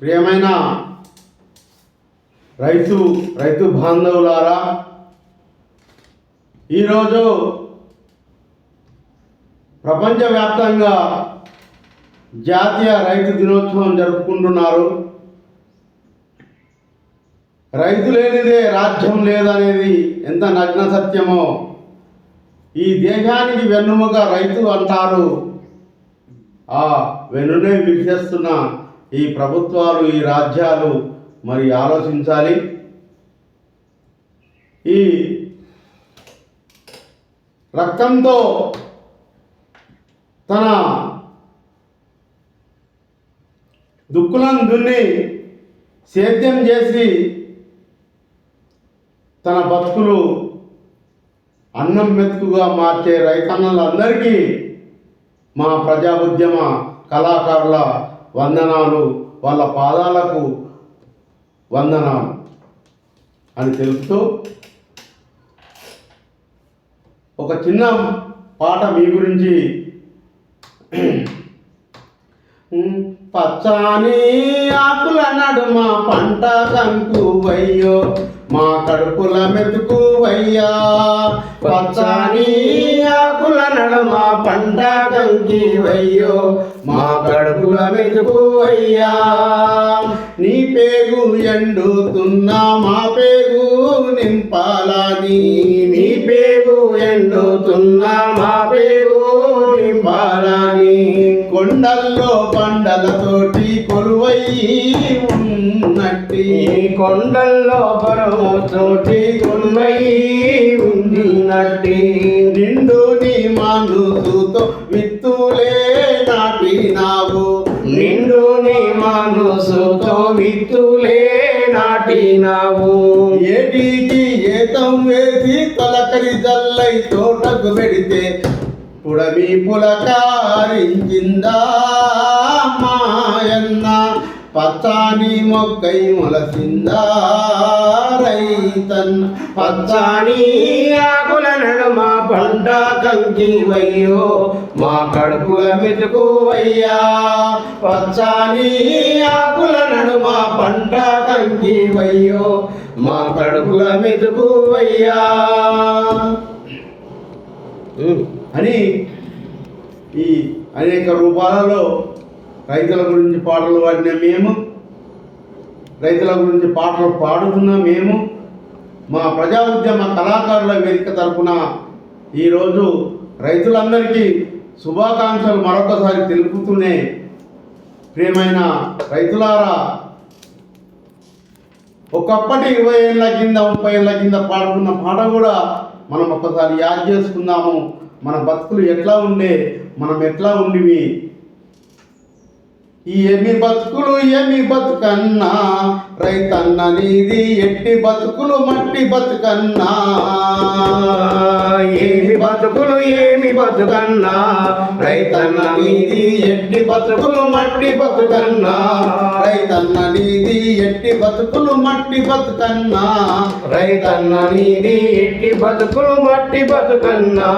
ప్రియమైన రైతు రైతు బాంధవులారా ఈరోజు ప్రపంచవ్యాప్తంగా జాతీయ రైతు దినోత్సవం జరుపుకుంటున్నారు. రైతు లేనిదే రాజ్యం లేదనేది ఎంత నగ్న సత్యమో ఈ దేశానికి వెన్నుముక రైతు అంటారు. ఆ వెన్నునే విడిచేస్తున్న ఈ ప్రభుత్వాలు ఈ రాజ్యాలు మరి ఆలోచించాలి. ఈ రక్తంతో తన దుక్కులను దున్ని సేద్యం చేసి తన బతుకులు అన్నం మెతుకుగా మార్చే రైతన్నలందరికీ మా ప్రజా ఉద్యమ కళాకారుల వందనాలు. వాళ్ళ పాదాలకు వందనాలు అని తెలుపుతూ ఒక చిన్న పాట మీ గురించి పచ్చాని ఆకుల నడుమ పంట కంకు వయ్యో మా కడుపుల మెతుకు వయ్యా. పచ్చాని ఆకుల మా పంట కంకి వయ్యో మా కడుపుల మెతుకు వయ్యా నీ పేగు ఎండుతున్నా మా పేగు నింపాలని నీ? పేగు ఎండుతున్నా మా పేగు నింపాలని కొండల్లో పండలతోటి కొలువయ్యి కొండల్లో పరమతోటి కొన్వయి ఉండినట్టి నిండు నీ మనసుతో విత్తులే నాటినావు. నిండు నీ మనసుతో విత్తులే నాటినావు. ఏటికి ఏతం వేసి తలకరి జల్లై తోటకు పెడితే పుడమి పులకారించిందా మాయన్న. పచ్చాని మొక్కై మొలసిందా రైతన్న పచ్చాని ఆకుల నడుమ పంట కంకి వయ్యో మా కడుపుల మెతుకు వయ్యా. పచ్చాని ఆకుల నడుమ పంట కంకి వయ్యో మా కడుపుల మెతుకు వయ్యా. అని ఈ అనేక రూపాలలో రైతుల గురించి పాటలు పాడిన మేము రైతుల గురించి పాటలు పాడుతున్న మేము మా ప్రజా ఉద్యమ కళాకారుల వేదిక తరపున ఈరోజు రైతులందరికీ శుభాకాంక్షలు మరొకసారి తెలుపుతూనే ప్రియమైన రైతులారా ఒకప్పటి ఇరవై ఏళ్ళ కింద ముప్పై ఏళ్ళ కింద పాడుకున్న పాట కూడా మనం ఒక్కసారి యాద్ చేసుకుందాము. మన బతుకులు ఎట్లా ఉండే మనం ఎట్లా ఉండివి ఏమి బతుకులు ఏమి బతుకన్నా? రైతన్న నీది ఎట్టి బతుకులు మట్టి బతుకన్నా? బతుకన్నా రైతన్న నీది ఎట్టి బతుకులు మట్టి బతుకన్నా. రైతన్న నీది ఎట్టి బతుకులు మట్టి బతుకన్నా. రైతన్న నీది ఎట్టి బతుకులు మట్టి బతుకన్నా.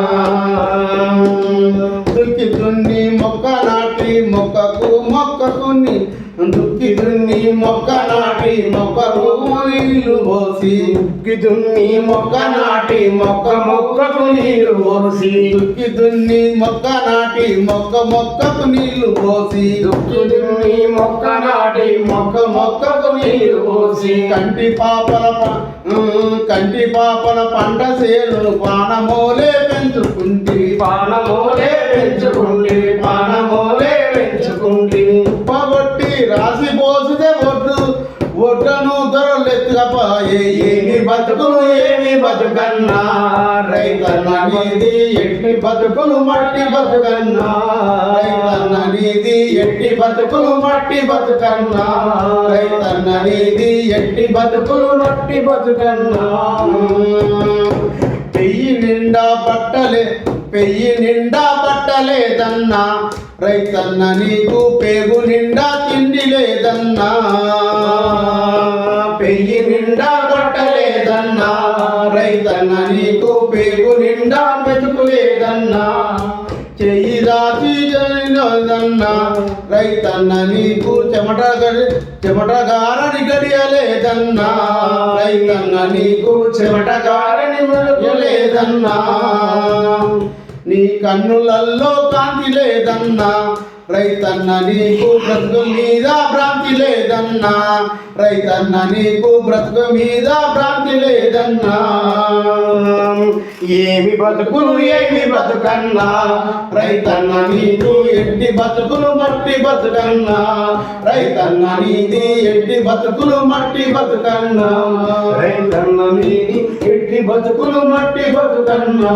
దుక్కి దున్ని మొక్క నాటి మొక్కకు మొక్కకుని దుక్కి దున్ని మొక్క నాటి మొక్కకు నీళ్ళు పోసి. దుక్కి దున్ని మొక్క నాటి మొక్క మొక్కకు నీరు పోసి. దుక్కి దున్ని మొక్క నాటి మొక్క మొక్కకు నీళ్ళు పోసి. దుక్కి దున్ని మొక్క నాటి మొక్క మొక్కకు నీరు పోసి. కంటి పాపల కంటి పాపల పంట సేలు పానమోలే పెంచుకుంటే. పానమోలే పెంచుకుంటే పానమోలే పెంచుకుంటే పగొట్టి రాసి పోసితే ఒడ్డు ఒడ్డను దొరలెత్తుకపోయే ఏమి బతుకులు ఏమి బతుకన్నా? రైతన్న ఎట్టి బతుకులు మట్టి బతుకన్నా? రైతన్ననేది ఎట్టి బతుకులు మట్టి బతుకన్నా? రైతన్ననేది ఎట్టి బతుకులు మట్టి బతుకన్నా? పెయ్యి నిండా బట్టలే పెయ్యి నిండా బట్టలేదన్నా? రైతన్న నీకు పేగు నిండా తిండి లేదన్నా. పెయ్యి నిండా కొట్టలేదన్నా రైతన్న నీకు పేగు నిండా మెతుకు లేదన్నా. చెయ్యి రాసి జరిగినదన్నా రైతన్న నీకు చెమట గడి చెమట గారని గడియలేదన్నా. రైతన్న నీకు చెమట గారని లేదన్నా. నీ కన్నులల్లో కాంతి లేదన్నా రైతన్న నీకు బ్రతుకు మీద భ్రాంతి లేదన్నా రైతన్న నీకు బ్రతుకు మీద భ్రాంతి లేదన్నా. ఏమి బతుకులు ఏమి బతుకన్నా? రైతన్న నీకు ఎట్టి బతుకులు మట్టి బతుకన్నా? రైతన్న నీది ఎట్టి బతుకులు మట్టి బతుకన్నా? రైతన్న నీది ఎట్టి బతుకులు మట్టి బతుకన్నా?